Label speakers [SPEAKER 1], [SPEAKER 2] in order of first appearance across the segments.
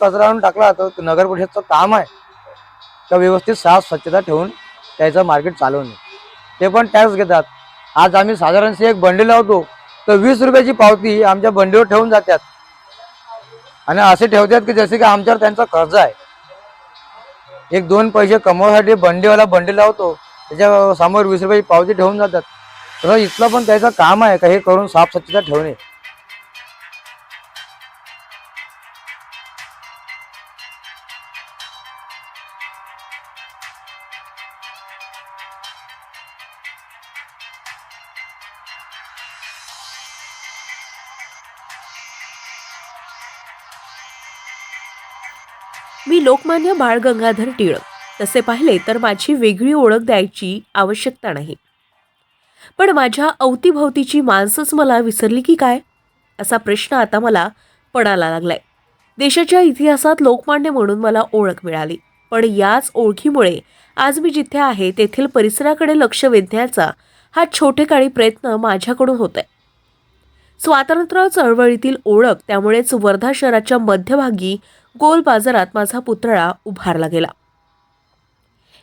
[SPEAKER 1] कचरा आणून टाकला तर नगर परिषदचं काम आहे. तर व्यवस्थित साफ स्वच्छता ठेवून त्याचं मार्केट चालवणे ते पण टॅक्स घेतात. आज आम्ही साधारणशी एक बंडी लावतो तर वीस रुपयाची पावती आमच्या बंडीवर ठेवून जातात. आणि असे ठेवतात की जसे की आमच्यावर त्यांचा कर्ज आहे. एक दोन पैसे कमवण्यासाठी बंडीवाला बंडी लावतो त्याच्यासमोर वीस रुपयाची पावती ठेवून जातात. तर इथलं पण त्याचं काम आहे का हे करून साफ स्वच्छता ठेवणे.
[SPEAKER 2] मी लोकमान्य बाळ गंगाधर टिळक. तसे पाहिले तर माझी वेगळी ओळख द्यायची आवश्यकता नाही. पण माझ्या अवतीभवतीची माणसंच मला विसरली की काय? असा प्रश्न आता मला पडायला लागलाय. देशाच्या इतिहासात लोकमान्य म्हणून मला ओळख मिळाली. पण याच ओळखीमुळे आज मी जिथे आहे तेथील परिसराकडे लक्ष वेधण्याचा हा छोटेकाळी प्रयत्न माझ्याकडून होत आहे स्वातंत्र्य चळवळीतील ओळख त्यामुळेच वर्धा शहराच्या मध्यभागी गोल बाजारात माझा पुतळा उभारला गेला.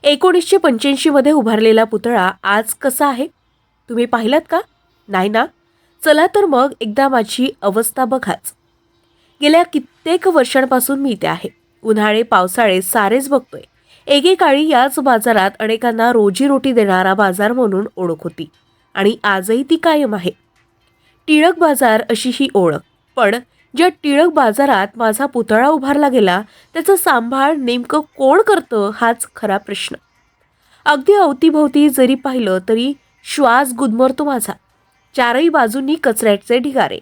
[SPEAKER 2] एकोणीसशे पंच्याऐंशीमध्ये उभारलेला पुतळा आज कसा आहे? तुम्ही पाहिलात का? नाही ना? चला तर मग एकदा माझी अवस्था बघाच. गेल्या कित्येक वर्षांपासून मी इथे आहे. उन्हाळे पावसाळे सारेच बघतोय. एकेकाळी याच बाजारात अनेकांना रोजीरोटी देणारा बाजार म्हणून ओळख होती आणि आजही ती कायम आहे. टिळक बाजार अशी ही ओळख. पण ज्या टिळक बाजारात माझा पुतळा उभारला गेला त्याचं सांभाळ नेमकं कोण करतं हाच खरा प्रश्न. अगदी अवतीभोवती जरी पाहिलं तरी श्वास गुदमरतो माझा. चारही बाजूंनी कचऱ्याचे ढिगारे.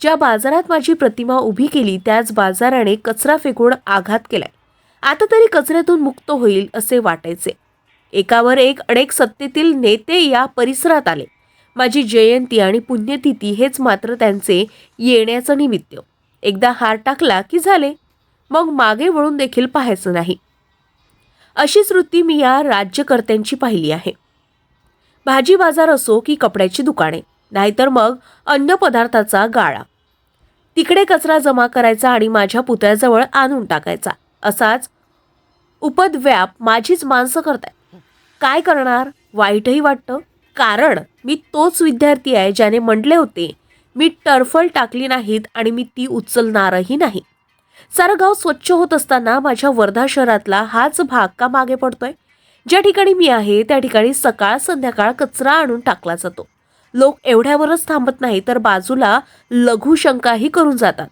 [SPEAKER 2] ज्या बाजारात माझी प्रतिमा उभी केली त्याच बाजाराने कचरा फेकून आघात केलाय. आता तरी कचऱ्यातून मुक्त होईल असे वाटायचे. एकावर एक अनेक सत्तेतील नेते या परिसरात आले. माझी जयंती आणि पुण्यतिथी हेच मात्र त्यांचे येण्याचं निमित्त. एकदा हार टाकला की झाले. मग मागे वळून देखील पाहायचं नाही. अशीच वृत्ती मी या राज्यकर्त्यांची पाहिली आहे. भाजी बाजार असो की कपड्याची दुकाने नाहीतर मग अन्न पदार्थाचा गाळा. तिकडे कचरा जमा करायचा आणि माझ्या पुतळ्याजवळ आणून टाकायचा. असाच उपद्व्याप माझीच माणसं करताय काय करणार? वाईटही वाटतं. कारण मी तोच विद्यार्थी आहे ज्याने म्हटले होते मी टर्फल टाकली नाहीत आणि मी ती उचलणारही नाही. सारं गाव स्वच्छ होत असताना माझ्या वर्धा शहरातला हाच भाग का मागे पडतोय? ज्या ठिकाणी मी आहे त्या ठिकाणी सकाळ संध्याकाळ कचरा आणून टाकला जातो. लोक एवढ्यावरच थांबत नाही तर बाजूला लघुशंकाही करून जातात.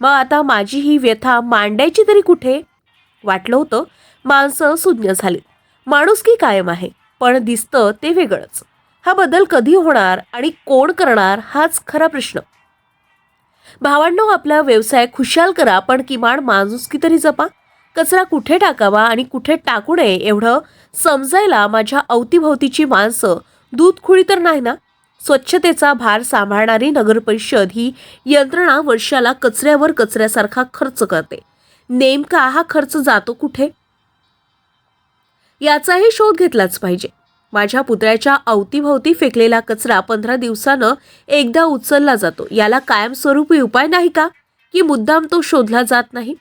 [SPEAKER 2] मग आता माझी ही व्यथा मांडायची तरी कुठे? वाटलं होतं माणसं सुज्ञ झाले माणूस की कायम आहे पण दिसतं ते वेगळंच. हा बदल कधी होणार आणि कोण करणार हाच खरा प्रश्न. भावांनो आपला व्यवसाय खुशाल करा पण किमान माणुसकी तरी जपा. कचरा कुठे टाकावा आणि कुठे टाकू नये एवढं समजायला माझ्या अवतीभोवतीची माणसं दूध खुळी तर नाही ना? स्वच्छतेचा भार सांभाळणारी नगरपरिषद ही यंत्रणा वर्षाला कचऱ्यावर कचऱ्यासारखा खर्च करते. नेमका हा खर्च जातो कुठे? याचाही शोध घेतलाच पाहिजे. माझ्या पुतळ्याच्या अवतीभोवती फेकलेला कचरा पंधरा दिवसानं एकदा उचलला जातो. याला कायमस्वरूपी उपाय नाही का? की मुद्दाम तो शोधला जात नाही?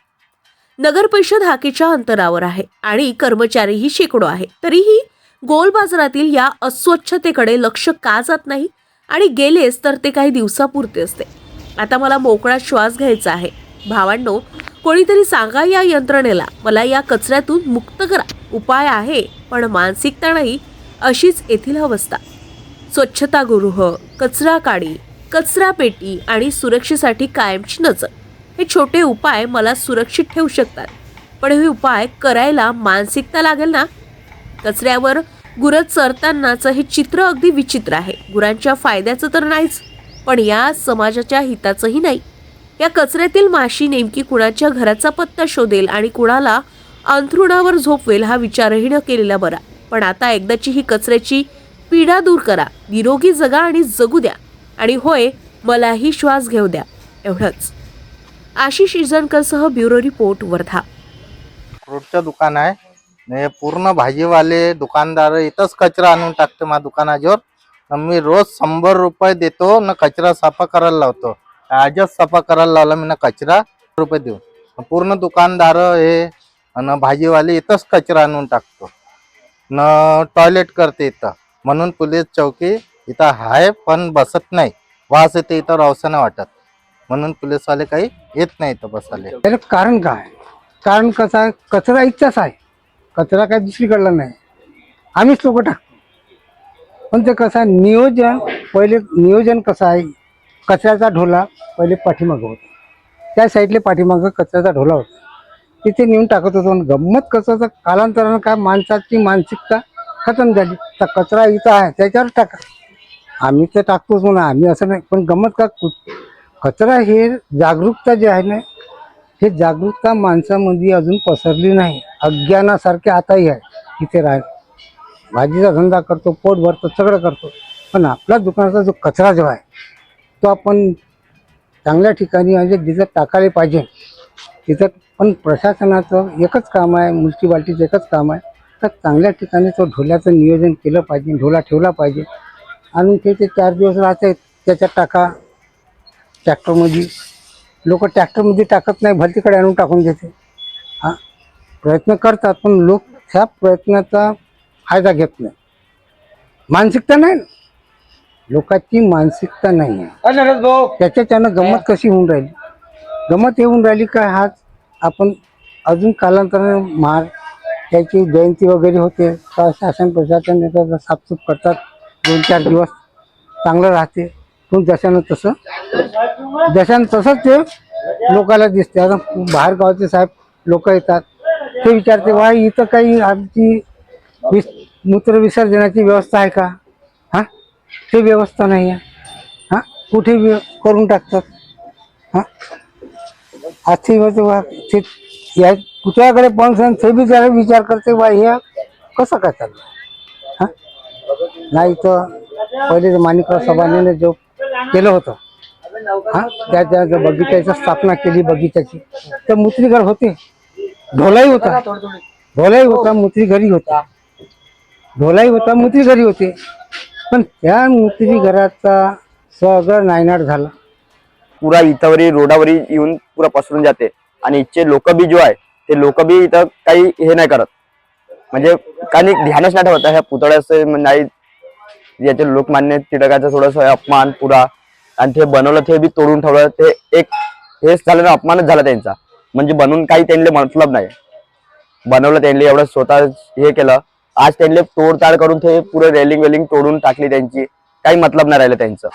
[SPEAKER 2] नगर परिषद हाकेच्या अंतरावर आहे आणि कर्मचारीही शेकडो आहे. तरीही गोल बाजारातील या अस्वच्छतेकडे लक्ष का जात नाही? आणि गेलेस तर ते काही दिवसापुरते असते. आता मला मोकळा श्वास घ्यायचा आहे. भावांनो कोणीतरी सांगा या यंत्रणेला. मला या कचऱ्यातून मुक्त करा. उपाय आहे पण मानसिकता नाही अशीच येथील अवस्था. स्वच्छतागृह कचरा काडी कचरा पेटी आणि सुरक्षेसाठी कायमची नजर. हे छोटे उपाय मला सुरक्षित ठेवू शकतात. पण हे उपाय करायला मानसिकता लागेल ना? कचऱ्यावर गुरं चरतानाचं हे चित्र अगदी विचित्र आहे. गुरांच्या फायद्याचं तर नाहीच पण या समाजाच्या हिताचंही नाही. या कचऱ्यातील माशी नेमकी कुणाच्या घराचा पत्ता शोधेल आणि कुणाला अंथरुणावर झोपवेल हा विचारही न केलेला बरा. पण आता एकदाची ही कचऱ्याची पीडा दूर करा. निरोगी जगा आणि जगू द्या. आणि होय मलाही श्वास घेऊ द्या. एवढंच. आशिष इजनकरसह ब्युरो रिपोर्ट वर्धा.
[SPEAKER 3] फ्रूटचं दुकान आहे. आणि पूर्ण भाजीवाले दुकानदार इथंच कचरा आणून टाकते माझ्या दुकानाजवळ. मी रोज शंभर रुपये देतो ना कचरा साफा करायला लावतो. आजच साफा करायला लावला मी ना कचरा रुपये देऊ पूर्ण दुकानदार हे आणि भाजीवाले इथंच कचरा आणून टाकतो. न टॉयलेट करते इथं. म्हणून पोलीस चौकी इथं आहे पण बसत नाही. वास येते इथं रावसाना वाटत. म्हणून पोलीसवाले काही येत नाही इथं बसायला.
[SPEAKER 4] त्याला कारण काय? कारण कसं आहे कचरा इथचाच आहे. कचरा काय दुसरीकडला नाही. आम्हीच लोक टाकतो. पण ते कसं आहे नियोजन पहिले नियोजन कसं आहे कचऱ्याचा ढोला पहिले पाठीमागं होता. त्या साईडले पाठीमागं कचऱ्याचा ढोला होता. तिथे नेऊन टाकत होतो. गंमत कसं तर कालांतरानं काय माणसाची मानसिकता खतम झाली. तर कचरा इथं आहे त्याच्यावर टाका. आम्ही तर टाकतोच म्हणा आम्ही असं नाही. पण गंमत का कचरा हे जागरूकता जे आहे ना हे जागरूकता माणसामध्ये अजून पसरली नाही. अज्ञानासारखे आताही आहे इथे राह भाजीचा धंदा करतो पोट भरतो सगळं करतो. पण आपला दुकानाचा जो कचरा जो आहे तो आपण चांगल्या ठिकाणी म्हणजे जिथं टाकायला पाहिजे तिथं पण प्रशासनाचं एकच काम आहे म्युन्सिपाल्टीचं एकच काम आहे. तर चांगल्या ठिकाणी तो ढोल्याचं नियोजन केलं पाहिजे ढोला ठेवला पाहिजे. आणि ते ते चार दिवस राहते त्याच्यात टाका. ट्रॅक्टरमध्ये लोक ट्रॅक्टरमध्ये टाकत नाही भलतीकडे आणून टाकून देते. हां प्रयत्न करतात पण लोक ह्या प्रयत्नाचा फायदा घेत नाही. मानसिकता नाही ना. लोकांची मानसिकता नाही आहे. त्याच्याच्यानं गंमत कशी होऊन राहिली? गंमत येऊन राहिली काय हाच आपण अजून कालांतराने मार त्याची जयंती वगैरे होते तर शासन प्रशासन येतात साफसूफ करतात. दोन चार दिवस चांगलं राहते. पण जशानं तसं जशानं तसंच ते लोकाला दिसते. आता बाहेर गावचे साहेब लोक येतात. ते विचारते वा इथं काही आमची विस मूत्र विसर्जनाची व्यवस्था आहे का? हां ते व्यवस्था नाही आहे. हां कुठे करून टाकतात. हां आजची म्हणजे वा या कुठल्याकडे पण ते बी जरा विचार करते बा ह्या कसं काय चाललं? नाही तर पहिले माणिकराव सभाने जो केलं होतं हा? त्या त्या बगीच्याची स्थापना केली बगीच्याची. तर मुत्रीघर होते. ढोलाई होता. ढोलाई होता मुत्री घरी होता. ढोलाई होता मुत्री घरी होते. पण त्या मुत्री घराचा सगळं नायनाट झाला.
[SPEAKER 5] पुरा इथावरी रोडावरी येऊन पुरा पसरून जाते. आणि इथचे लोक बी जो आहे ते लोक बी इथं काही हे नाही करत. म्हणजे काही ध्यानच नाही ठेवत. ह्या पुतळ्याचं नाही याचे लोकमान्य टिळकाचं थोडस अपमान पुरा. आणि ते बनवलं ते बी तोडून ठेवलं. ते एक हेच झालं ना अपमानच झाला त्यांचा. म्हणजे बनवून काही त्यांना मतलब नाही. बनवलं त्यांनी एवढं स्वतः हे केलं. आज त्यांनी तोडताड करून ते पुरे रेलिंग वेलिंग तोडून टाकली त्यांची. काही मतलब नाही राहिलं त्यांचं.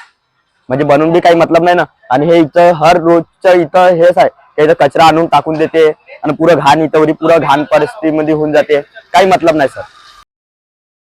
[SPEAKER 5] म्हणजे बनवून बी काही मतलब नाही ना. आणि हे इथं हर रोजचं इथं हेच आहे. इथं कचरा आणून टाकून देते. आणि पुरं घाण इथं पुरं घाण परिस्थितीमध्ये होऊन जाते. काही मतलब नाही सर